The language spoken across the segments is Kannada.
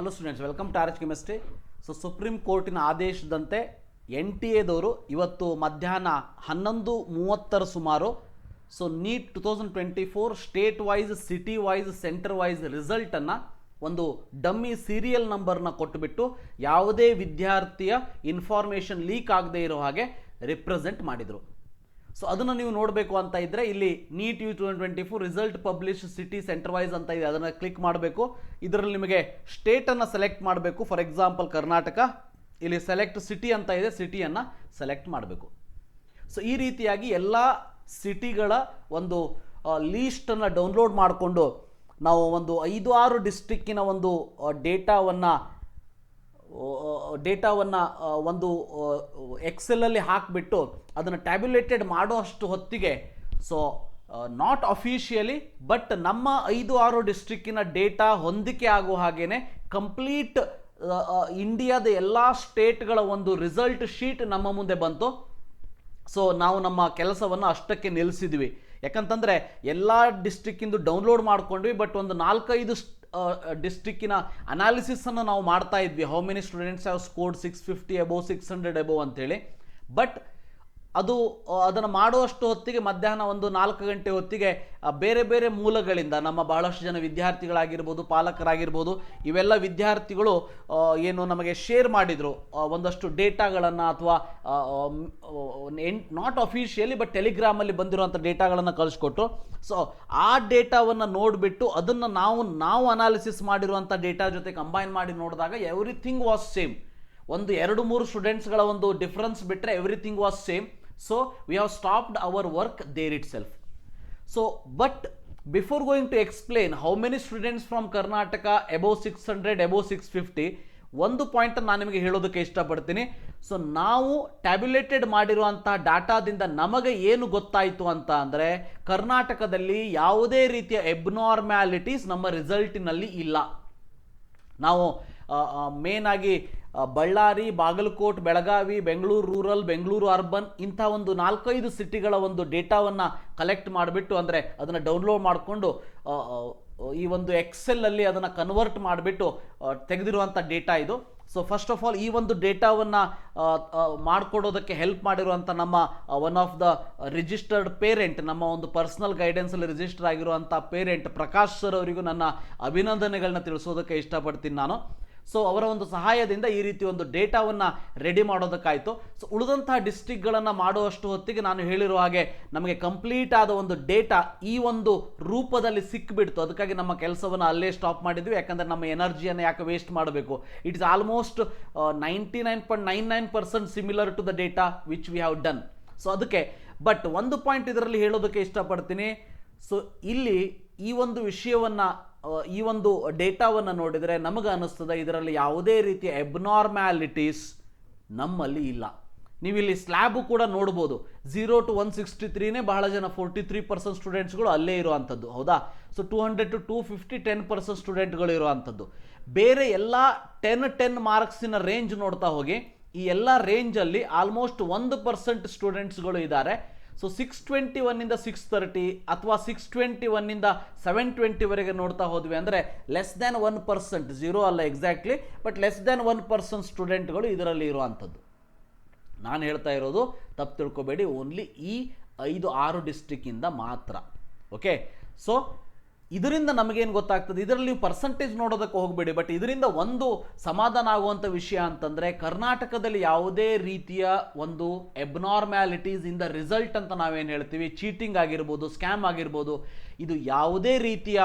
Hello students welcome to Arch Chemistry so supreme ಕೋರ್ಟಿನ ಆದೇಶದಂತೆ ಎನ್ ಟಿ ಎದವರು ಇವತ್ತು ಮಧ್ಯಾಹ್ನ ಹನ್ನೊಂದು ಮೂವತ್ತರ ಸುಮಾರು so NEET two thousand twenty four state wise city wise centre wise ರಿಸಲ್ಟನ್ನು ಒಂದು ಡಮ್ಮಿ ಸೀರಿಯಲ್ ನಂಬರ್ನ ಕೊಟ್ಟುಬಿಟ್ಟು ಯಾವುದೇ ವಿದ್ಯಾರ್ಥಿಯ ಇನ್ಫಾರ್ಮೇಷನ್ ಲೀಕ್ ಆಗದೇ ಇರೋ ಹಾಗೆ ರಿಪ್ರೆಸೆಂಟ್ ಮಾಡಿದರು. ಸೊ ಅದನ್ನು ನೀವು ನೋಡಬೇಕು ಅಂತ ಇದ್ದರೆ ಇಲ್ಲಿ NEET U two twenty four result publish city centre wise ಅಂತ ಇದೆ. ಅದನ್ನು ಕ್ಲಿಕ್ ಮಾಡಬೇಕು. ಇದರಲ್ಲಿ ನಿಮಗೆ ಸ್ಟೇಟನ್ನು ಸೆಲೆಕ್ಟ್ ಮಾಡಬೇಕು. ಫಾರ್ ಎಕ್ಸಾಂಪಲ್ ಕರ್ನಾಟಕ ಇಲ್ಲಿ ಸೆಲೆಕ್ಟ್ ಸಿಟಿ ಅಂತ ಇದೆ. ಸಿಟಿಯನ್ನು ಸೆಲೆಕ್ಟ್ ಮಾಡಬೇಕು. ಸೊ ಈ ರೀತಿಯಾಗಿ ಎಲ್ಲ ಸಿಟಿಗಳ ಒಂದು ಲೀಸ್ಟನ್ನು ಡೌನ್ಲೋಡ್ ಮಾಡಿಕೊಂಡು ನಾವು ಒಂದು ಐದು ಆರು ಡಿಸ್ಟಿಕ್ಕಿನ ಒಂದು ಡೇಟಾವನ್ನು ಡೇಟಾವನ್ನು ಒಂದು ಎಕ್ಸೆಲಲ್ಲಿ ಹಾಕಿಬಿಟ್ಟು ಅದನ್ನು ಟ್ಯಾಬ್ಯುಲೇಟೆಡ್ ಮಾಡೋ ಅಷ್ಟು ಹೊತ್ತಿಗೆ ಸೊ ನಾಟ್ ಅಫಿಷಿಯಲಿ ಬಟ್ ನಮ್ಮ ಐದು, ಆರು ಡಿಸ್ಟ್ರಿಕ್ಕಿನ ಡೇಟಾ ಹೊಂದಿಕೆ ಆಗೋ ಹಾಗೇ ಕಂಪ್ಲೀಟ್ ಇಂಡಿಯಾದ ಎಲ್ಲ ಸ್ಟೇಟ್ಗಳ ಒಂದು ರಿಸಲ್ಟ್ ಶೀಟ್ ನಮ್ಮ ಮುಂದೆ ಬಂತು. ಸೊ ನಾವು ನಮ್ಮ ಕೆಲಸವನ್ನು ಅಷ್ಟಕ್ಕೆ ನಿಲ್ಲಿಸಿದ್ವಿ ಯಾಕಂತಂದರೆ ಎಲ್ಲ ಡಿಸ್ಟ್ರಿಕ್ಕಿಂದು ಡೌನ್ಲೋಡ್ ಮಾಡ್ಕೊಂಡ್ವಿ ಬಟ್ ಒಂದು ನಾಲ್ಕೈದು ಡಿಸ್ಟ್ರಿಕ್ಕಿನ ಅನಾಲಿಸಿಸನ್ನು ನಾವು ಮಾಡ್ತಾ ಇದ್ವಿ. How many students have scored six fifty above six hundred above ಅಂತೇಳಿ. ಬಟ್ ಅದು ಅದನ್ನು ಮಾಡುವಷ್ಟು ಹೊತ್ತಿಗೆ ಮಧ್ಯಾಹ್ನ ಒಂದು ನಾಲ್ಕು ಗಂಟೆ ಹೊತ್ತಿಗೆ ಬೇರೆ ಬೇರೆ ಮೂಲಗಳಿಂದ ನಮ್ಮ ಬಹಳಷ್ಟು ಜನ ವಿದ್ಯಾರ್ಥಿಗಳಾಗಿರ್ಬೋದು, ಪಾಲಕರಾಗಿರ್ಬೋದು, ಇವೆಲ್ಲ ವಿದ್ಯಾರ್ಥಿಗಳು ಏನು ನಮಗೆ ಶೇರ್ ಮಾಡಿದರು ಒಂದಷ್ಟು ಡೇಟಾಗಳನ್ನು ಅಥವಾ ನಾಟ್ ಅಫಿಷಿಯಲಿ ಬಟ್ ಟೆಲಿಗ್ರಾಮಲ್ಲಿ ಬಂದಿರುವಂಥ ಡೇಟಾಗಳನ್ನು ಕಳಿಸ್ಕೊಟ್ಟು ಸೊ ಆ ಡೇಟಾವನ್ನು ನೋಡಿಬಿಟ್ಟು ಅದನ್ನು ನಾವು ನಾವು ಅನಾಲಿಸಿಸ್ ಮಾಡಿರುವಂಥ ಡೇಟಾ ಜೊತೆ ಕಂಬೈನ್ ಮಾಡಿ ನೋಡಿದಾಗ ಎವ್ರಿಥಿಂಗ್ ವಾಸ್ ಸೇಮ್ ಒಂದು ಎರಡು ಮೂರು ಸ್ಟೂಡೆಂಟ್ಸ್ಗಳ ಒಂದು ಡಿಫ್ರೆನ್ಸ್ ಬಿಟ್ಟರೆ everything was same so we have stopped our work there itself so but before going to explain how many students from Karnataka above six hundred above six fifty ಒಂದು ಪಾಯಿಂಟ್ ನಾನು ನಿಮಗೆ ಹೇಳೋದಕ್ಕೆ ಇಷ್ಟಪಡ್ತೀನಿ. ಸೊ ನಾವು ಟ್ಯಾಬ್ಯುಲೇಟೆಡ್ ಮಾಡಿರುವಂತಹ ಡಾಟಾದಿಂದ ನಮಗೆ ಏನು ಗೊತ್ತಾಯಿತು ಅಂತ ಅಂದರೆ ಕರ್ನಾಟಕದಲ್ಲಿ ಯಾವುದೇ ರೀತಿಯ ಎಬ್ನಾರ್ಮ್ಯಾಲಿಟೀಸ್ ನಮ್ಮ ರಿಸಲ್ಟಿನಲ್ಲಿ ಇಲ್ಲ. ನಾವು ಮೇನ್ ಆಗಿ ಆ, ಬಳ್ಳಾರಿ, ಬಾಗಲಕೋಟ್, ಬೆಳಗಾವಿ, ಬೆಂಗಳೂರು, ರೂರಲ್, ಬೆಂಗಳೂರು ಅರ್ಬನ್ ಇಂಥ ಒಂದು ನಾಲ್ಕೈದು ಸಿಟಿಗಳ ಒಂದು ಡೇಟಾವನ್ನು ಕಲೆಕ್ಟ್ ಮಾಡಿಬಿಟ್ಟು ಅಂದರೆ ಅದನ್ನು ಡೌನ್ಲೋಡ್ ಮಾಡಿಕೊಂಡು ಈ ಒಂದು ಎಕ್ಸೆಲ್ಲಲ್ಲಿ ಅದನ್ನು ಕನ್ವರ್ಟ್ ಮಾಡಿಬಿಟ್ಟು ತೆಗೆದಿರುವಂಥ ಡೇಟಾ ಇದು. ಸೊ ಫಸ್ಟ್ ಆಫ್ ಆಲ್ ಈ ಒಂದು ಡೇಟಾವನ್ನು ಮಾಡಿಕೊಡೋದಕ್ಕೆ ಹೆಲ್ಪ್ ಮಾಡಿರುವಂಥ ನಮ್ಮ one of the registered parent ನಮ್ಮ ಒಂದು ಪರ್ಸನಲ್ ಗೈಡೆನ್ಸಲ್ಲಿ ರಿಜಿಸ್ಟರ್ ಆಗಿರುವಂಥ ಪೇರೆಂಟ್ ಪ್ರಕಾಶ್ ಸರ್ ಅವರಿಗೂ ನನ್ನ ಅಭಿನಂದನೆಗಳನ್ನ ತಿಳಿಸೋದಕ್ಕೆ ಇಷ್ಟಪಡ್ತೀನಿ ನಾನು. ಸೊ ಅವರ ಒಂದು ಸಹಾಯದಿಂದ ಈ ರೀತಿ ಒಂದು ಡೇಟಾವನ್ನು ರೆಡಿ ಮಾಡೋದಕ್ಕಾಯಿತು. ಸೊ ಉಳಿದಂತಹ ಡಿಸ್ಟಿಕ್ಗಳನ್ನು ಮಾಡುವಷ್ಟು ಹೊತ್ತಿಗೆ ನಾನು ಹೇಳಿರುವ ಹಾಗೆ ನಮಗೆ ಕಂಪ್ಲೀಟ್ ಆದ ಒಂದು ಡೇಟಾ ಈ ಒಂದು ರೂಪದಲ್ಲಿ ಸಿಕ್ಕಿಬಿಡ್ತು ಅದಕ್ಕಾಗಿ ನಮ್ಮ ಕೆಲಸವನ್ನು ಅಲ್ಲೇ ಸ್ಟಾಪ್ ಮಾಡಿದ್ವಿ. ಯಾಕಂದರೆ ನಮ್ಮ ಎನರ್ಜಿಯನ್ನು ಯಾಕೆ ವೇಸ್ಟ್ ಮಾಡಬೇಕು? It is almost ninety nine point nine nine percent similar to the data which we have done so ಅದಕ್ಕೆ ಬಟ್ ಒಂದು ಪಾಯಿಂಟ್ ಇದರಲ್ಲಿ ಹೇಳೋದಕ್ಕೆ ಇಷ್ಟಪಡ್ತೀನಿ. ಸೊ ಇಲ್ಲಿ ಈ ಒಂದು ವಿಷಯವನ್ನು ಈ ಒಂದು ಡೇಟಾವನ್ನು ನೋಡಿದರೆ ನಮಗೆ ಅನ್ನಿಸ್ತದೆ ಇದರಲ್ಲಿ ಯಾವುದೇ ರೀತಿಯ ಎಬ್ನಾರ್ಮ್ಯಾಲಿಟೀಸ್ ನಮ್ಮಲ್ಲಿ ಇಲ್ಲ. ನೀವು ಇಲ್ಲಿ ಸ್ಲ್ಯಾಬು ಕೂಡ ನೋಡ್ಬೋದು. ಝೀರೋ ಟು ಒನ್ ಸಿಕ್ಸ್ಟಿ ತ್ರೀನೇ ಬಹಳ ಜನ ಫೋರ್ಟಿ ತ್ರೀ ಪರ್ಸೆಂಟ್ ಸ್ಟೂಡೆಂಟ್ಸ್ಗಳು ಅಲ್ಲೇ ಇರುವಂಥದ್ದು. ಹೌದಾ? So two hundred to two fifty ten percent ಸ್ಟೂಡೆಂಟ್ಗಳು ಇರುವಂಥದ್ದು. ಬೇರೆ ಎಲ್ಲ ಟೆನ್ ಟೆನ್ ಮಾರ್ಕ್ಸಿನ ರೇಂಜ್ ನೋಡ್ತಾ ಹೋಗಿ, ಈ ಎಲ್ಲ ರೇಂಜಲ್ಲಿ ಆಲ್ಮೋಸ್ಟ್ ಒಂದು ಪರ್ಸೆಂಟ್ ಸ್ಟೂಡೆಂಟ್ಸ್ಗಳು ಇದ್ದಾರೆ. ಸೊ ಸಿಕ್ಸ್ ಟ್ವೆಂಟಿ ಒನ್ನಿಂದ ಸಿಕ್ಸ್ ತರ್ಟಿ ಅಥವಾ ಸಿಕ್ಸ್ ಟ್ವೆಂಟಿ ಒನ್ನಿಂದ ಸೆವೆನ್ ಟ್ವೆಂಟಿವರೆಗೆ ನೋಡ್ತಾ ಹೋದ್ವಿ ಅಂದರೆ less than one percent zero ಅಲ್ಲ exactly but less than one percent ಸ್ಟೂಡೆಂಟ್ಗಳು ಇದರಲ್ಲಿ ಇರುವಂಥದ್ದು. ನಾನು ಹೇಳ್ತಾ ಇರೋದು ತಪ್ಪು ತಿಳ್ಕೊಬೇಡಿ ಓನ್ಲಿ ಈ ಐದು ಆರು ಡಿಸ್ಟಿಕ್ಕಿಂದ ಮಾತ್ರ. ಓಕೆ ಸೊ ಇದರಿಂದ ನಮಗೇನು ಗೊತ್ತಾಗ್ತದೆ? ಇದರಲ್ಲಿ ನೀವು ಪರ್ಸಂಟೇಜ್ ನೋಡೋದಕ್ಕೆ ಹೋಗಬೇಡಿ. ಬಟ್ ಇದರಿಂದ ಒಂದು ಸಮಾಧಾನ ಆಗುವಂಥ ವಿಷಯ ಅಂತಂದರೆ ಕರ್ನಾಟಕದಲ್ಲಿ ಯಾವುದೇ ರೀತಿಯ ಒಂದು ಎಬ್ನಾರ್ಮ್ಯಾಲಿಟೀಸ್ ಇನ್ ದ ರಿಸಲ್ಟ್ ಅಂತ ನಾವೇನು ಹೇಳ್ತೀವಿ? ಚೀಟಿಂಗ್ ಆಗಿರ್ಬೋದು ಸ್ಕ್ಯಾಮ್ ಆಗಿರ್ಬೋದು, ಇದು ಯಾವುದೇ ರೀತಿಯ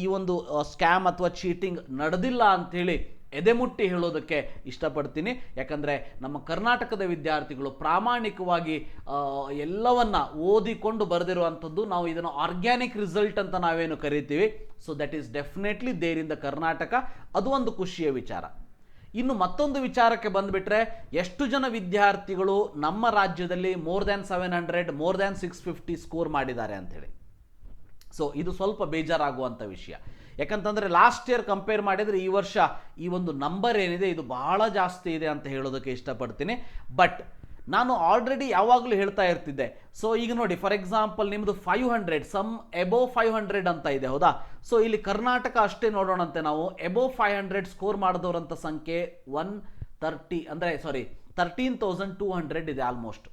ಈ ಒಂದು ಸ್ಕ್ಯಾಮ್ ಅಥವಾ ಚೀಟಿಂಗ್ ನಡೆದಿಲ್ಲ ಅಂಥೇಳಿ ಎದೆಮುಟ್ಟಿ ಹೇಳೋದಕ್ಕೆ ಇಷ್ಟಪಡ್ತೀನಿ. ಯಾಕಂದರೆ ನಮ್ಮ ಕರ್ನಾಟಕದ ವಿದ್ಯಾರ್ಥಿಗಳು ಪ್ರಾಮಾಣಿಕವಾಗಿ ಎಲ್ಲವನ್ನು ಓದಿಕೊಂಡು ಬರೆದಿರುವಂಥದ್ದು ನಾವು ಇದನ್ನು ಆರ್ಗ್ಯಾನಿಕ್ ರಿಸಲ್ಟ್ ಅಂತ ನಾವೇನು ಕರಿತೀವಿ. So that is definitely there in the Karnataka ಅದು ಒಂದು ಖುಷಿಯ ವಿಚಾರ. ಇನ್ನು ಮತ್ತೊಂದು ವಿಚಾರಕ್ಕೆ ಬಂದುಬಿಟ್ರೆ, ಎಷ್ಟು ಜನ ವಿದ್ಯಾರ್ಥಿಗಳು ನಮ್ಮ ರಾಜ್ಯದಲ್ಲಿ more than seven hundred more than six fifty score ಮಾಡಿದ್ದಾರೆ ಅಂತೇಳಿ. ಸೊ ಇದು ಸ್ವಲ್ಪ ಬೇಜಾರಾಗುವಂಥ ವಿಷಯ. ಯಾಕಂತಂದರೆ ಲಾಸ್ಟ್ ಇಯರ್ ಕಂಪೇರ್ ಮಾಡಿದರೆ ಈ ವರ್ಷ ಈ ಒಂದು ನಂಬರ್ ಏನಿದೆ, ಇದು ಬಹಳ ಜಾಸ್ತಿ ಇದೆ ಅಂತ ಹೇಳೋದಕ್ಕೆ ಇಷ್ಟಪಡ್ತೀನಿ. ಬಟ್ ನಾನು ಆಲ್ರೆಡಿ ಯಾವಾಗಲೂ ಹೇಳ್ತಾ ಇರ್ತಿದ್ದೆ. ಸೊ ಈಗ ನೋಡಿ ಫಾರ್ ಎಕ್ಸಾಂಪಲ್ ನಿಮ್ಮದು five hundred some above five hundred ಅಂತ ಇದೆ, ಹೌದಾ? ಸೊ ಇಲ್ಲಿ ಕರ್ನಾಟಕ ಅಷ್ಟೇ ನೋಡೋಣಂತೆ ನಾವು. ಎಬೋ ಫೈವ್ ಹಂಡ್ರೆಡ್ ಸ್ಕೋರ್ ಮಾಡಿದವರಂಥ ಸಂಖ್ಯೆ ಒನ್ ತರ್ಟಿ ಅಂದರೆ sorry thirteen thousand two hundred ಇದೆ ಆಲ್ಮೋಸ್ಟ್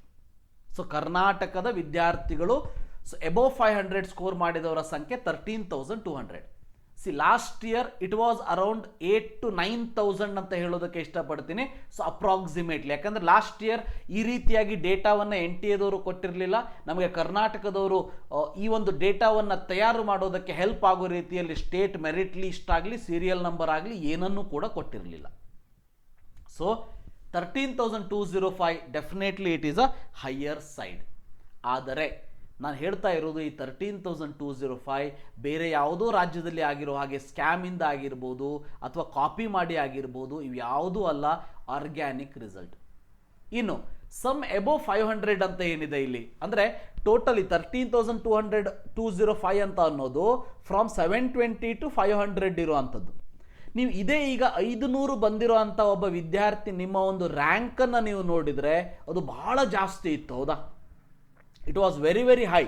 ಸೊ ಕರ್ನಾಟಕದ ವಿದ್ಯಾರ್ಥಿಗಳು so above five hundred score ಮಾಡಿದವರ ಸಂಖ್ಯೆ thirteen thousand two hundred see last year it was around eight to nine thousand ಅಂತ ಹೇಳೋದಕ್ಕೆ ಇಷ್ಟಪಡ್ತೀನಿ. ಸೊ ಅಪ್ರಾಕ್ಸಿಮೇಟ್ಲಿ ಯಾಕಂದ್ರೆ ಲಾಸ್ಟ್ ಇಯರ್ ಈ ರೀತಿಯಾಗಿ ಡೇಟಾವನ್ನು ಎನ್ ಟಿ ಎದವರು ಕೊಟ್ಟಿರಲಿಲ್ಲ. ನಮಗೆ ಕರ್ನಾಟಕದವರು ಈ ಒಂದು ಡೇಟಾವನ್ನು ತಯಾರು ಮಾಡೋದಕ್ಕೆ ಹೆಲ್ಪ್ ಆಗೋ ರೀತಿಯಲ್ಲಿ ಸ್ಟೇಟ್ ಮೆರಿಟ್ ಲಿಸ್ಟ್ ಆಗಲಿ ಸೀರಿಯಲ್ ನಂಬರ್ ಆಗಲಿ ಏನನ್ನೂ ಕೂಡ ಕೊಟ್ಟಿರಲಿಲ್ಲ. So thirteen thousand two zero five definitely it is a higher side ಆದರೆ ನಾನು ಹೇಳ್ತಾ ಇರೋದು ಈ thirteen thousand two zero five ಬೇರೆ ಯಾವುದೋ ರಾಜ್ಯದಲ್ಲಿ ಆಗಿರೋ ಹಾಗೆ ಸ್ಕ್ಯಾಮಿಂದ ಆಗಿರ್ಬೋದು ಅಥವಾ ಕಾಪಿ ಮಾಡಿ ಆಗಿರ್ಬೋದು ಇವು ಯಾವುದೂ ಅಲ್ಲ ಆರ್ಗ್ಯಾನಿಕ್ ರಿಸಲ್ಟ್ ಇನ್ನು ಸಮ್ ಎಬೋ ಫೈವ್ ಹಂಡ್ರೆಡ್ ಅಂತ ಏನಿದೆ ಇಲ್ಲಿ? ಅಂದರೆ totally thirteen thousand two hundred two zero five ಅಂತ ಅನ್ನೋದು from seven twenty to five hundred ಇರುವಂಥದ್ದು ನೀವು ಇದೇ ಈಗ ಐದು ನೂರು ಬಂದಿರೋ ಅಂಥ ಒಬ್ಬ ವಿದ್ಯಾರ್ಥಿ ನಿಮ್ಮ ಒಂದು ರ್ಯಾಂಕನ್ನು ನೀವು ನೋಡಿದರೆ ಅದು ಬಹಳ ಜಾಸ್ತಿ ಇತ್ತು, ಹೌದಾ? It was very very high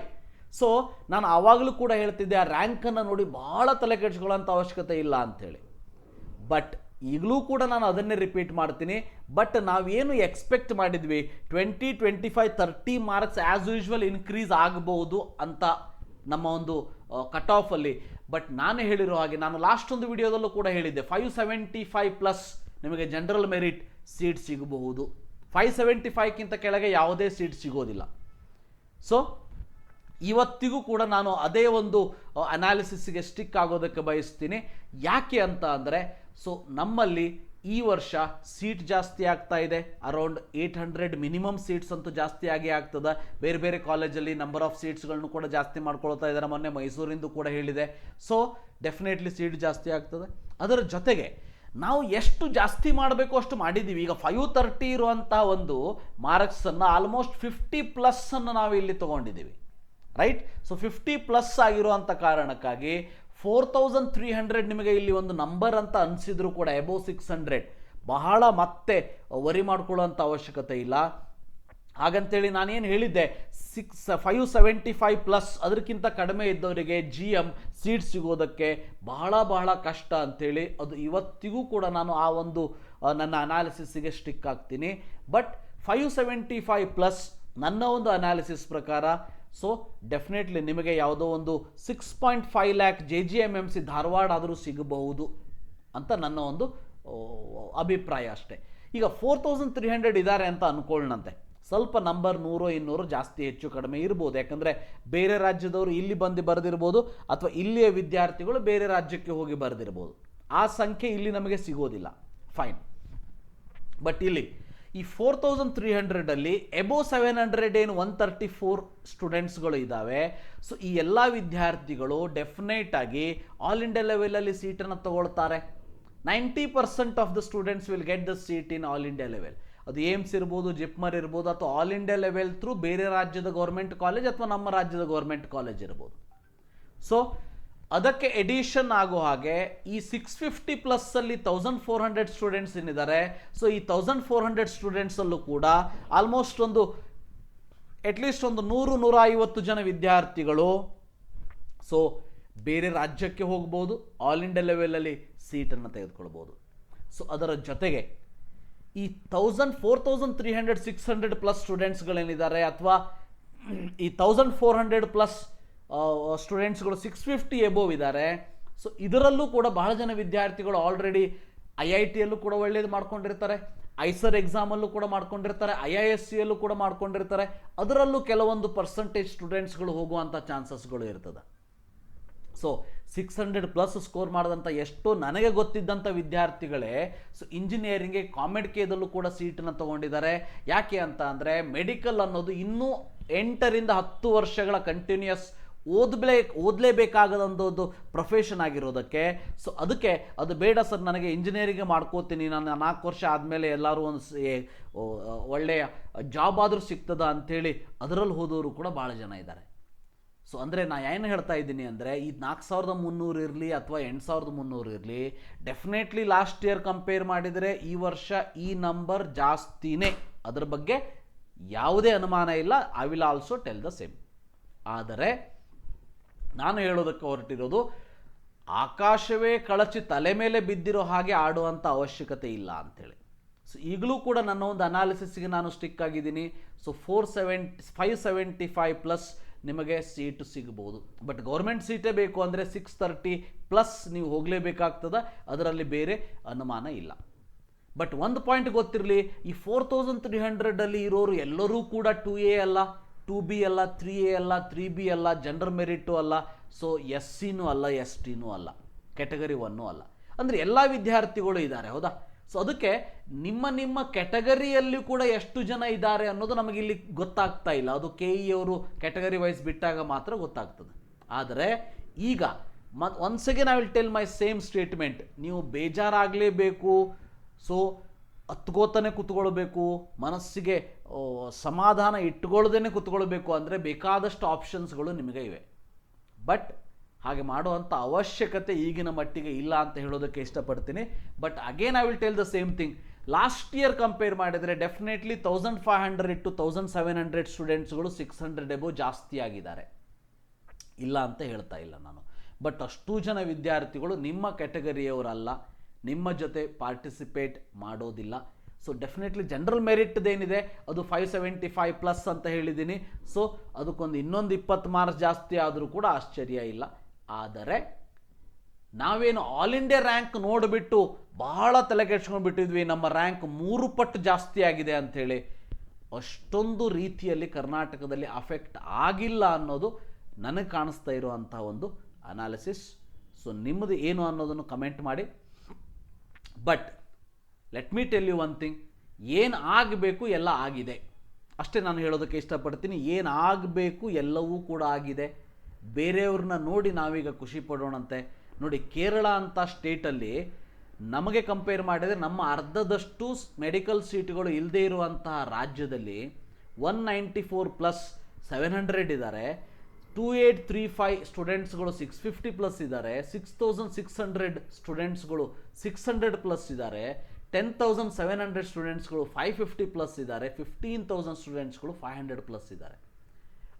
so ನಾನು ಆವಾಗಲೂ ಕೂಡ ಹೇಳ್ತಿದ್ದೆ, ಆ ರ್ಯಾಂಕನ್ನು ನೋಡಿ ಭಾಳ ತಲೆ ಕೆಡಿಸ್ಕೊಳ್ಳೋಂಥ ಅವಶ್ಯಕತೆ ಇಲ್ಲ ಅಂಥೇಳಿ. ಬಟ್ ಈಗಲೂ ಕೂಡ ನಾನು ಅದನ್ನೇ ರಿಪೀಟ್ ಮಾಡ್ತೀನಿ. ಬಟ್ ನಾವೇನು ಎಕ್ಸ್ಪೆಕ್ಟ್ ಮಾಡಿದ್ವಿ? Twenty twenty five thirty marks as usual increase ಆಗಬಹುದು ಅಂತ ನಮ್ಮ ಒಂದು ಕಟ್ ಆಫಲ್ಲಿ ಬಟ್ ನಾನು ಹೇಳಿರೋ ಹಾಗೆ, ನಾನು ಲಾಸ್ಟ್ ಒಂದು ವಿಡಿಯೋದಲ್ಲೂ ಕೂಡ ಹೇಳಿದ್ದೆ ಫೈವ್ ಸೆವೆಂಟಿ ಫೈವ್ ಪ್ಲಸ್ ನಿಮಗೆ ಜನರಲ್ ಮೆರಿಟ್ ಸೀಟ್ ಸಿಗಬಹುದು. ಫೈವ್ ಸೆವೆಂಟಿ ಫೈವ್ಗಿಂತ ಕೆಳಗೆ ಯಾವುದೇ ಸೀಟ್ ಸಿಗೋದಿಲ್ಲ. ಸೊ ಇವತ್ತಿಗೂ ಕೂಡ ನಾನು ಅದೇ ಒಂದು ಅನಾಲಿಸಿಸ್ಗೆ ಸ್ಟಿಕ್ ಆಗೋದಕ್ಕೆ ಬಯಸ್ತೀನಿ. ಯಾಕೆ ಅಂತ ಅಂದರೆ ಸೊ ನಮ್ಮಲ್ಲಿ ಈ ವರ್ಷ ಸೀಟ್ ಜಾಸ್ತಿ ಆಗ್ತಾ ಇದೆ. Around eight hundred minimum seats ಅಂತೂ ಜಾಸ್ತಿ ಆಗಿ ಆಗ್ತದೆ. ಬೇರೆ ಬೇರೆ ಕಾಲೇಜಲ್ಲಿ ನಂಬರ್ ಆಫ್ ಸೀಟ್ಸ್ಗಳನ್ನು ಕೂಡ ಜಾಸ್ತಿ ಮಾಡ್ಕೊಳ್ತಾ ಇದ್ದಾರೆ ಮೊನ್ನೆ ಮೈಸೂರಿಂದು ಕೂಡ ಹೇಳಿದೆ. ಸೊ ಡೆಫಿನೆಟ್ಲಿ ಸೀಟ್ ಜಾಸ್ತಿ ಆಗ್ತದೆ. ಅದರ ಜೊತೆಗೆ ನಾವು ಎಷ್ಟು ಜಾಸ್ತಿ ಮಾಡಬೇಕು ಅಷ್ಟು ಮಾಡಿದ್ದೀವಿ. ಈಗ ಫೈವ್ ತರ್ಟಿ ಇರುವಂಥ ಒಂದು ಮಾರ್ಕ್ಸನ್ನು ಆಲ್ಮೋಸ್ಟ್ ಫಿಫ್ಟಿ ಪ್ಲಸ್ಸನ್ನು ನಾವು ಇಲ್ಲಿ ತೊಗೊಂಡಿದ್ದೀವಿ. ರೈಟ್ ಸೊ ಫಿಫ್ಟಿ ಪ್ಲಸ್ ಆಗಿರುವಂಥ ಕಾರಣಕ್ಕಾಗಿ ಫೋರ್ ತೌಸಂಡ್ ತ್ರೀ ಹಂಡ್ರೆಡ್ ನಿಮಗೆ ಇಲ್ಲಿ ಒಂದು ನಂಬರ್ ಅಂತ ಅನಿಸಿದ್ರು ಕೂಡ ಎಬೋ ಸಿಕ್ಸ್ ಹಂಡ್ರೆಡ್ ಬಹಳ ಮತ್ತೆ ವರಿ ಮಾಡ್ಕೊಳ್ಳೋಂಥ ಅವಶ್ಯಕತೆ ಇಲ್ಲ. ಹಾಗಂತೇಳಿ ನಾನೇನು ಹೇಳಿದ್ದೆ six five seventy five plus ಅದಕ್ಕಿಂತ ಕಡಿಮೆ ಇದ್ದವರಿಗೆ ಜಿ ಎಂ ಸೀಟ್ ಸಿಗೋದಕ್ಕೆ ಬಹಳ ಬಹಳ ಕಷ್ಟ ಅಂಥೇಳಿ ಅದು ಇವತ್ತಿಗೂ ಕೂಡ ನಾನು ಆ ಒಂದು ನನ್ನ ಅನಾಲಿಸಿಸ್ಗೆ ಸ್ಟಿಕ್ ಆಗ್ತೀನಿ. But five seventy five plus ನನ್ನ ಒಂದು ಅನಾಲಿಸಿಸ್ ಪ್ರಕಾರ ಸೊ ಡೆಫಿನೆಟ್ಲಿ ನಿಮಗೆ ಯಾವುದೋ ಒಂದು six point five lakh J G M M C Dharwad ಆದರೂ ಸಿಗಬಹುದು ಅಂತ ನನ್ನ ಒಂದು ಅಭಿಪ್ರಾಯ ಅಷ್ಟೇ. ಈಗ ಫೋರ್ ತೌಸಂಡ್ ತ್ರೀ ಹಂಡ್ರೆಡ್ ಇದ್ದಾರೆ ಅಂತ ಅನ್ಕೊಳ್ಳೋಣಂತೆ ಸ್ವಲ್ಪ ನಂಬರ್ ನೂರು, ಇನ್ನೂರು ಜಾಸ್ತಿ ಹೆಚ್ಚು ಕಡಿಮೆ ಇರ್ಬೋದು. ಯಾಕಂದರೆ ಬೇರೆ ರಾಜ್ಯದವರು ಇಲ್ಲಿ ಬಂದು ಬರೆದಿರ್ಬೋದು ಅಥವಾ ಇಲ್ಲಿಯ ವಿದ್ಯಾರ್ಥಿಗಳು ಬೇರೆ ರಾಜ್ಯಕ್ಕೆ ಹೋಗಿ ಬರೆದಿರ್ಬೋದು. ಆ ಸಂಖ್ಯೆ ಇಲ್ಲಿ ನಮಗೆ ಸಿಗೋದಿಲ್ಲ. ಫೈನ್ ಬಟ್ ಇಲ್ಲಿ ಈ ಫೋರ್ ತೌಸಂಡ್ ತ್ರೀ ಹಂಡ್ರೆಡಲ್ಲಿ ಎಬೋ ಸೆವೆನ್ ಹಂಡ್ರೆಡ್ ಏನು ಒನ್ ತರ್ಟಿ ಫೋರ್ ಸ್ಟೂಡೆಂಟ್ಸ್ಗಳು ಇದ್ದಾವೆ. ಸೊ ಈ ಎಲ್ಲ ವಿದ್ಯಾರ್ಥಿಗಳು ಡೆಫಿನೆಟ್ ಆಗಿ ಆಲ್ ಇಂಡಿಯಾ ಲೆವೆಲಲ್ಲಿ ಸೀಟನ್ನು ತಗೊಳ್ತಾರೆ. Ninety percent of the students will get the seat in all India level ಅದು ಏಮ್ಸ್ ಇರ್ಬೋದು ಜಿಪ್ಮರ್ ಇರ್ಬೋದು, ಅಥವಾ ಆಲ್ ಇಂಡಿಯಾ ಲೆವೆಲ್ ಥ್ರೂ ಬೇರೆ ರಾಜ್ಯದ ಗೌರ್ಮೆಂಟ್ ಕಾಲೇಜ್ ಅಥವಾ ನಮ್ಮ ರಾಜ್ಯದ ಗೌರ್ಮೆಂಟ್ ಕಾಲೇಜ್ ಇರ್ಬೋದು. ಸೊ ಅದಕ್ಕೆ ಎಡಿಷನ್ ಆಗೋ ಹಾಗೆ ಈ ಸಿಕ್ಸ್ ಫಿಫ್ಟಿ ಪ್ಲಸ್ಸಲ್ಲಿ ತೌಸಂಡ್ ಫೋರ್ ಹಂಡ್ರೆಡ್ ಸ್ಟೂಡೆಂಟ್ಸ್ ಏನಿದ್ದಾರೆ ಸೊ ಈ ತೌಸಂಡ್ ಫೋರ್ ಹಂಡ್ರೆಡ್ ಸ್ಟೂಡೆಂಟ್ಸಲ್ಲೂ ಕೂಡ ಆಲ್ಮೋಸ್ಟ್ ಒಂದು ಅಟ್ಲೀಸ್ಟ್ ಒಂದು ನೂರು ನೂರ ಐವತ್ತು ಜನ ವಿದ್ಯಾರ್ಥಿಗಳು ಸೊ ಬೇರೆ ರಾಜ್ಯಕ್ಕೆ ಹೋಗ್ಬೋದು ಆಲ್ ಇಂಡಿಯಾ ಲೆವೆಲಲ್ಲಿ ಸೀಟನ್ನು ತೆಗೆದುಕೊಳ್ಬೋದು. ಸೊ ಅದರ ಜೊತೆಗೆ ಈ thousand four thousand three hundred six hundred plus ಸ್ಟೂಡೆಂಟ್ಸ್ಗಳೇನಿದ್ದಾರೆ ಅಥವಾ ಈ ತೌಸಂಡ್ ಫೋರ್ ಹಂಡ್ರೆಡ್ ಪ್ಲಸ್ ಸ್ಟೂಡೆಂಟ್ಸ್ಗಳು ಸಿಕ್ಸ್ ಫಿಫ್ಟಿ ಎಬೋವ್ ಇದ್ದಾರೆ. ಸೊ ಇದರಲ್ಲೂ ಕೂಡ ಬಹಳ ಜನ ವಿದ್ಯಾರ್ಥಿಗಳು ಆಲ್ರೆಡಿ ಐ ಐ ಟಿಯಲ್ಲೂ ಕೂಡ ಒಳ್ಳೇದು ಮಾಡ್ಕೊಂಡಿರ್ತಾರೆ. ಐಸರ್ ಎಕ್ಸಾಮಲ್ಲೂ ಕೂಡ ಮಾಡ್ಕೊಂಡಿರ್ತಾರೆ. ಐ ಐ ಎಸ್ ಸಿಯಲ್ಲೂ ಕೂಡ ಮಾಡ್ಕೊಂಡಿರ್ತಾರೆ. ಅದರಲ್ಲೂ ಕೆಲವೊಂದು ಪರ್ಸೆಂಟೇಜ್ ಸ್ಟೂಡೆಂಟ್ಸ್ಗಳು ಹೋಗುವಂಥ ಚಾನ್ಸಸ್ಗಳು ಇರ್ತದೆ. So six hundred plus score ಮಾಡಿದಂಥ ಎಷ್ಟೋ ನನಗೆ ಗೊತ್ತಿದ್ದಂಥ ವಿದ್ಯಾರ್ಥಿಗಳೇ ಸೊ ಇಂಜಿನಿಯರಿಂಗ್ಗೆ ಕಾಮೆಡ್ ಕೇದಲ್ಲೂ ಕೂಡ ಸೀಟನ್ನು ತೊಗೊಂಡಿದ್ದಾರೆ. ಯಾಕೆ ಅಂತ ಅಂದರೆ ಮೆಡಿಕಲ್ ಅನ್ನೋದು ಇನ್ನೂ ಎಂಟರಿಂದ ಹತ್ತು ವರ್ಷಗಳ ಕಂಟಿನ್ಯೂಯಸ್ ಓದಲೇ ಓದಲೇಬೇಕಾಗದಂಥದ್ದು ಪ್ರೊಫೆಷನ್ ಆಗಿರೋದಕ್ಕೆ. ಸೊ ಅದಕ್ಕೆ ಅದು ಬೇಡ ಸರ್, ನನಗೆ ಇಂಜಿನಿಯರಿಂಗ್ ಮಾಡ್ಕೋತೀನಿ. ನಾನು ನಾಲ್ಕು ವರ್ಷ ಆದಮೇಲೆ ಎಲ್ಲರೂ ಒಂದು ಒಳ್ಳೆಯ ಜಾಬ್ ಆದರೂ ಸಿಗ್ತದ ಅಂಥೇಳಿ ಅದರಲ್ಲಿ ಹೋದವರು ಕೂಡ ಭಾಳ ಜನ ಇದ್ದಾರೆ. ಸೊ ಅಂದರೆ ನಾ ಏನು ಹೇಳ್ತಾ ಇದ್ದೀನಿ ಅಂದರೆ, ಈ ನಾಲ್ಕು ಸಾವಿರದ ಮುನ್ನೂರು ಇರಲಿ ಅಥವಾ ಎಂಟು ಸಾವಿರದ ಮುನ್ನೂರು ಇರಲಿ ಡೆಫಿನೆಟ್ಲಿ ಲಾಸ್ಟ್ ಇಯರ್ ಕಂಪೇರ್ ಮಾಡಿದರೆ ಈ ವರ್ಷ ಈ ನಂಬರ್ ಜಾಸ್ತಿನೇ. ಅದರ ಬಗ್ಗೆ ಯಾವುದೇ ಅನುಮಾನ ಇಲ್ಲ. I will also tell the same ಆದರೆ, ನಾನು ಹೇಳೋದಕ್ಕೆ ಹೊರಟಿರೋದು, ಆಕಾಶವೇ ಕಳಚಿ ತಲೆ ಮೇಲೆ ಬಿದ್ದಿರೋ ಹಾಗೆ ಆಡುವಂಥ ಅವಶ್ಯಕತೆ ಇಲ್ಲ ಅಂಥೇಳಿ ಸೊ ಈಗಲೂ ಕೂಡ ನನ್ನ ಒಂದು ಅನಾಲಿಸಿಸ್ಗೆ ನಾನು ಸ್ಟಿಕ್ ಆಗಿದ್ದೀನಿ. So four seventy five seventy five plus ನಿಮಗೆ ಸೀಟು ಸಿಗ್ಬೋದು. ಬಟ್ ಗೌರ್ಮೆಂಟ್ ಸೀಟೇ ಬೇಕು ಅಂದರೆ ಸಿಕ್ಸ್ ತರ್ಟಿ ಪ್ಲಸ್ ನೀವು ಹೋಗಲೇಬೇಕಾಗ್ತದ. ಅದರಲ್ಲಿ ಬೇರೆ ಅನುಮಾನ ಇಲ್ಲ. ಬಟ್ ಒಂದು ಪಾಯಿಂಟ್ ಗೊತ್ತಿರಲಿ, ಈ ಫೋರ್ ತೌಸಂಡ್ ತ್ರೀ ಹಂಡ್ರೆಡಲ್ಲಿ ಇರೋರು ಎಲ್ಲರೂ ಕೂಡ ಟು ಎ ಅಲ್ಲ ಟೂ ಬಿ ಅಲ್ಲ ತ್ರೀ ಎ ಅಲ್ಲ ತ್ರೀ ಬಿ ಅಲ್ಲ ಜನರಲ್ ಮೆರಿಟು ಅಲ್ಲ ಸೊ ಎಸ್ ಸಿನೂ ಅಲ್ಲ ಎಸ್ ಟಿನೂ ಅಲ್ಲ ಕ್ಯಾಟಗರಿ ಒನ್ನೂ ಅಲ್ಲ. ಅಂದರೆ ಎಲ್ಲ ವಿದ್ಯಾರ್ಥಿಗಳು ಇದ್ದಾರೆ, ಹೌದಾ? ಸೊ ಅದಕ್ಕೆ ನಿಮ್ಮ ನಿಮ್ಮ ಕೆಟಗರಿಯಲ್ಲಿ ಕೂಡ ಎಷ್ಟು ಜನ ಇದ್ದಾರೆ ಅನ್ನೋದು ನಮಗೆ ಇಲ್ಲಿ ಗೊತ್ತಾಗ್ತಾ ಇಲ್ಲ. ಅದು ಕೆ ಇ ಅವರು ಕ್ಯಾಟಗರಿ ವೈಸ್ ಬಿಟ್ಟಾಗ ಮಾತ್ರ ಗೊತ್ತಾಗ್ತದೆ. ಆದರೆ ಈಗ ಮತ್ once again I will tell my same statement ನೀವು ಬೇಜಾರಾಗಲೇಬೇಕು. ಸೊ ಹತ್ಕೋತಾನೆ ಕೂತ್ಕೊಳ್ಬೇಕು. ಮನಸ್ಸಿಗೆ ಸಮಾಧಾನ ಇಟ್ಕೊಳ್ದೇನೆ ಕೂತ್ಕೊಳ್ಬೇಕು ಅಂದರೆ ಬೇಕಾದಷ್ಟು ಆಪ್ಷನ್ಸ್ಗಳು ನಿಮಗೆ ಇವೆ. ಬಟ್ ಹಾಗೆ ಮಾಡುವಂಥ ಅವಶ್ಯಕತೆ ಈಗಿನ ಮಟ್ಟಿಗೆ ಇಲ್ಲ ಅಂತ ಹೇಳೋದಕ್ಕೆ ಇಷ್ಟಪಡ್ತೀನಿ. But again I will tell the same thing last year compare ಮಾಡಿದರೆ definitely thousand five hundred to thousand seven hundred ಸ್ಟೂಡೆಂಟ್ಸ್ಗಳು six hundred above ಜಾಸ್ತಿ ಆಗಿದ್ದಾರೆ. ಇಲ್ಲ ಅಂತ ಹೇಳ್ತಾ ಇಲ್ಲ ನಾನು. ಬಟ್ ಅಷ್ಟು ಜನ ವಿದ್ಯಾರ್ಥಿಗಳು ನಿಮ್ಮ ಕ್ಯಾಟಗರಿಯವರಲ್ಲ ನಿಮ್ಮ ಜೊತೆ ಪಾರ್ಟಿಸಿಪೇಟ್ ಮಾಡೋದಿಲ್ಲ. ಸೊ ಡೆಫಿನೆಟ್ಲಿ ಜನರಲ್ ಮೆರಿಟ್ದೇನಿದೆ ಅದು ಫೈವ್ ಸೆವೆಂಟಿ ಫೈವ್ ಪ್ಲಸ್ ಅಂತ ಹೇಳಿದ್ದೀನಿ. ಸೊ ಅದಕ್ಕೊಂದು ಇನ್ನೊಂದು ಇಪ್ಪತ್ತು ಮಾರ್ಕ್ಸ್ ಜಾಸ್ತಿ ಆದರೂ ಕೂಡ ಆಶ್ಚರ್ಯ ಇಲ್ಲ. ಆದರೆ ನಾವೇನು ಆಲ್ ಇಂಡಿಯಾ ರ್ಯಾಂಕ್ ನೋಡಿಬಿಟ್ಟು ಬಹಳ ತಲೆ ಕೆಡ್ಸ್ಕೊಂಡು ಬಿಟ್ಟಿದ್ವಿ. ನಮ್ಮ ರ್ಯಾಂಕ್ ಮೂರು ಪಟ್ಟು ಜಾಸ್ತಿ ಆಗಿದೆ ಅಂಥೇಳಿ ಅಷ್ಟೊಂದು ರೀತಿಯಲ್ಲಿ ಕರ್ನಾಟಕದಲ್ಲಿ ಅಫೆಕ್ಟ್ ಆಗಿಲ್ಲ ಅನ್ನೋದು ನನಗೆ ಕಾಣಿಸ್ತಾ ಇರುವಂಥ ಒಂದು ಅನಾಲಿಸಿಸ್ ಸೊ ನಿಮ್ಮದು ಏನು ಅನ್ನೋದನ್ನು ಕಮೆಂಟ್ ಮಾಡಿ. But let me tell you one thing ಏನು ಆಗಬೇಕು ಎಲ್ಲ ಆಗಿದೆ. ಅಷ್ಟೇ ನಾನು ಹೇಳೋದಕ್ಕೆ ಇಷ್ಟಪಡ್ತೀನಿ. ಏನು ಆಗಬೇಕು ಎಲ್ಲವೂ ಕೂಡ ಆಗಿದೆ. ಬೇರೆಯವ್ರನ್ನ ನೋಡಿ ನಾವೀಗ ಖುಷಿ ಪಡೋಣಂತೆ. ನೋಡಿ, ಕೇರಳ ಅಂತ ಸ್ಟೇಟಲ್ಲಿ ನಮಗೆ ಕಂಪೇರ್ ಮಾಡಿದರೆ ನಮ್ಮ ಅರ್ಧದಷ್ಟು ಮೆಡಿಕಲ್ ಸೀಟ್ಗಳು ಇಲ್ಲದೇ ಇರುವಂತಹ ರಾಜ್ಯದಲ್ಲಿ one ninety four plus seven hundred ಇದ್ದಾರೆ. ಟೂ ಏಯ್ಟ್ ತ್ರೀ ಫೈವ್ ಸ್ಟೂಡೆಂಟ್ಸ್ಗಳು ಸಿಕ್ಸ್ ಫಿಫ್ಟಿ ಪ್ಲಸ್ ಇದ್ದಾರೆ. ಸಿಕ್ಸ್ ತೌಸಂಡ್ ಸಿಕ್ಸ್ ಹಂಡ್ರೆಡ್ ಸ್ಟೂಡೆಂಟ್ಸ್ಗಳು ಸಿಕ್ಸ್ ಹಂಡ್ರೆಡ್ ಪ್ಲಸ್ ಇದ್ದಾರೆ. ಟೆನ್ ತೌಸಂಡ್ ಸೆವೆನ್ ಹಂಡ್ರೆಡ್ ಸ್ಟೂಡೆಂಟ್ಸ್ಗಳು ಫೈವ್ ಫಿಫ್ಟಿ ಪ್ಲಸ್ ಇದ್ದಾರೆ. ಫಿಫ್ಟೀನ್ ತೌಸಂಡ್ ಸ್ಟೂಡೆಂಟ್ಸ್ಗಳು ಫೈವ್ ಹಂಡ್ರೆಡ್ ಪ್ಲಸ್ ಇದ್ದಾರೆ.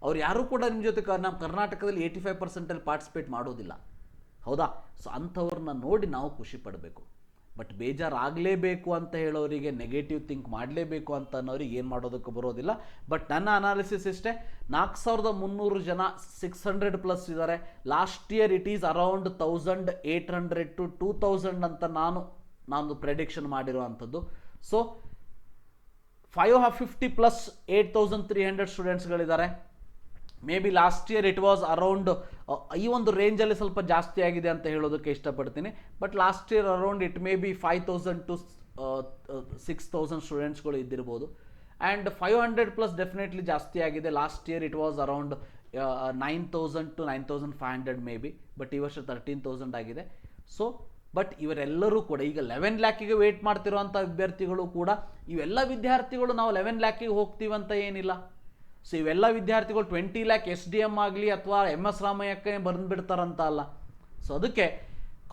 ಅವ್ರು ಯಾರೂ ಕೂಡ ನಿಮ್ಮ ಜೊತೆ ನಮ್ಮ ಕರ್ನಾಟಕದಲ್ಲಿ ಏಯ್ಟಿ ಫೈವ್ ಪರ್ಸೆಂಟಲ್ಲಿ ಪಾರ್ಟಿಸಿಪೇಟ್ ಮಾಡೋದಿಲ್ಲ. ಹೌದಾ? ಸೊ ಅಂಥವ್ರನ್ನ ನೋಡಿ ನಾವು ಖುಷಿ ಪಡಬೇಕು. ಬಟ್ ಬೇಜಾರಾಗಲೇಬೇಕು ಅಂತ ಹೇಳೋರಿಗೆ ನೆಗೆಟಿವ್ ಥಿಂಕ್ ಮಾಡಲೇಬೇಕು ಅಂತ ಅನ್ನೋರಿಗೆ ಏನು ಮಾಡೋದಕ್ಕೆ ಬರೋದಿಲ್ಲ. ಬಟ್ ನನ್ನ ಅನಾಲಿಸಿಸ್ ಇಷ್ಟೇ, ನಾಲ್ಕು ಸಾವಿರದ ಮುನ್ನೂರು ಜನ ಸಿಕ್ಸ್ ಹಂಡ್ರೆಡ್ ಪ್ಲಸ್ ಇದ್ದಾರೆ last year it is around thousand eight hundred to two thousand ಅಂತ ನಾನು ನಾನು ಪ್ರೆಡಿಕ್ಷನ್ ಮಾಡಿರುವಂಥದ್ದು. So five fifty plus eight thousand three hundred ಸ್ಟೂಡೆಂಟ್ಸ್ಗಳಿದ್ದಾರೆ maybe last year it was around ಈ ಒಂದು ರೇಂಜಲ್ಲಿ ಸ್ವಲ್ಪ ಜಾಸ್ತಿ ಆಗಿದೆ ಅಂತ ಹೇಳೋದಕ್ಕೆ ಇಷ್ಟಪಡ್ತೀನಿ. But last year around it maybe five thousand to six thousand ಸ್ಟೂಡೆಂಟ್ಸ್ಗಳು ಇದ್ದಿರ್ಬೋದು. And five hundred plus definitely ಜಾಸ್ತಿ ಆಗಿದೆ. Last year it was around nine thousand to nine thousand five hundred maybe but ಈ ವರ್ಷ ತರ್ಟೀನ್ ತೌಸಂಡ್ ಆಗಿದೆ. ಸೊ ಬಟ್ ಇವರೆಲ್ಲರೂ ಕೂಡ ಈಗ ಲೆವೆನ್ ಲ್ಯಾಕಿಗೆ ವೇಟ್ ಮಾಡ್ತಿರುವಂಥ ವಿದ್ಯಾರ್ಥಿಗಳು ಕೂಡ ಇವೆಲ್ಲ ವಿದ್ಯಾರ್ಥಿಗಳು ನಾವು ಲೆವೆನ್ ಲ್ಯಾಕಿಗೆ ಹೋಗ್ತೀವಂತ ಏನಿಲ್ಲ. ಸೊ ಇವೆಲ್ಲ ವಿದ್ಯಾರ್ಥಿಗಳು twenty lakh S D M ಆಗಲಿ ಅಥವಾ ಎಂ ಎಸ್ ರಾಮಯ್ಯಕ್ಕೆ ಬಂದುಬಿಡ್ತಾರಂತ ಅಲ್ಲ ಸೊ ಅದಕ್ಕೆ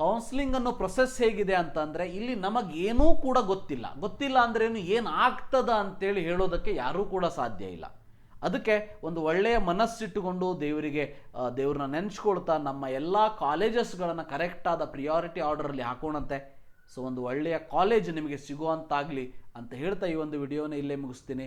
ಕೌನ್ಸಿಲಿಂಗ್ ಅನ್ನೋ ಪ್ರೊಸೆಸ್ ಹೇಗಿದೆ ಅಂತಂದರೆ ಇಲ್ಲಿ ನಮಗೇನೂ ಕೂಡ ಗೊತ್ತಿಲ್ಲ. ಗೊತ್ತಿಲ್ಲ ಅಂದ್ರೇನು ಏನು ಆಗ್ತದ ಅಂತೇಳಿ ಹೇಳೋದಕ್ಕೆ ಯಾರೂ ಕೂಡ ಸಾಧ್ಯ ಇಲ್ಲ. ಅದಕ್ಕೆ ಒಂದು ಒಳ್ಳೆಯ ಮನಸ್ಸಿಟ್ಟುಕೊಂಡು ದೇವರಿಗೆ ದೇವ್ರನ್ನ ನೆನೆಸ್ಕೊಳ್ತಾ ನಮ್ಮ ಎಲ್ಲ ಕಾಲೇಜಸ್ಗಳನ್ನು ಕರೆಕ್ಟಾದ ಪ್ರಿಯಾರಿಟಿ ಆರ್ಡರಲ್ಲಿ ಹಾಕೋಣಂತೆ. ಸೊ ಒಂದು ಒಳ್ಳೆಯ ಕಾಲೇಜ್ ನಿಮಗೆ ಸಿಗುವಂತಾಗಲಿ ಅಂತ ಹೇಳ್ತಾ ಈ ಒಂದು ವಿಡಿಯೋನ ಇಲ್ಲೇ ಮುಗಿಸ್ತೀನಿ.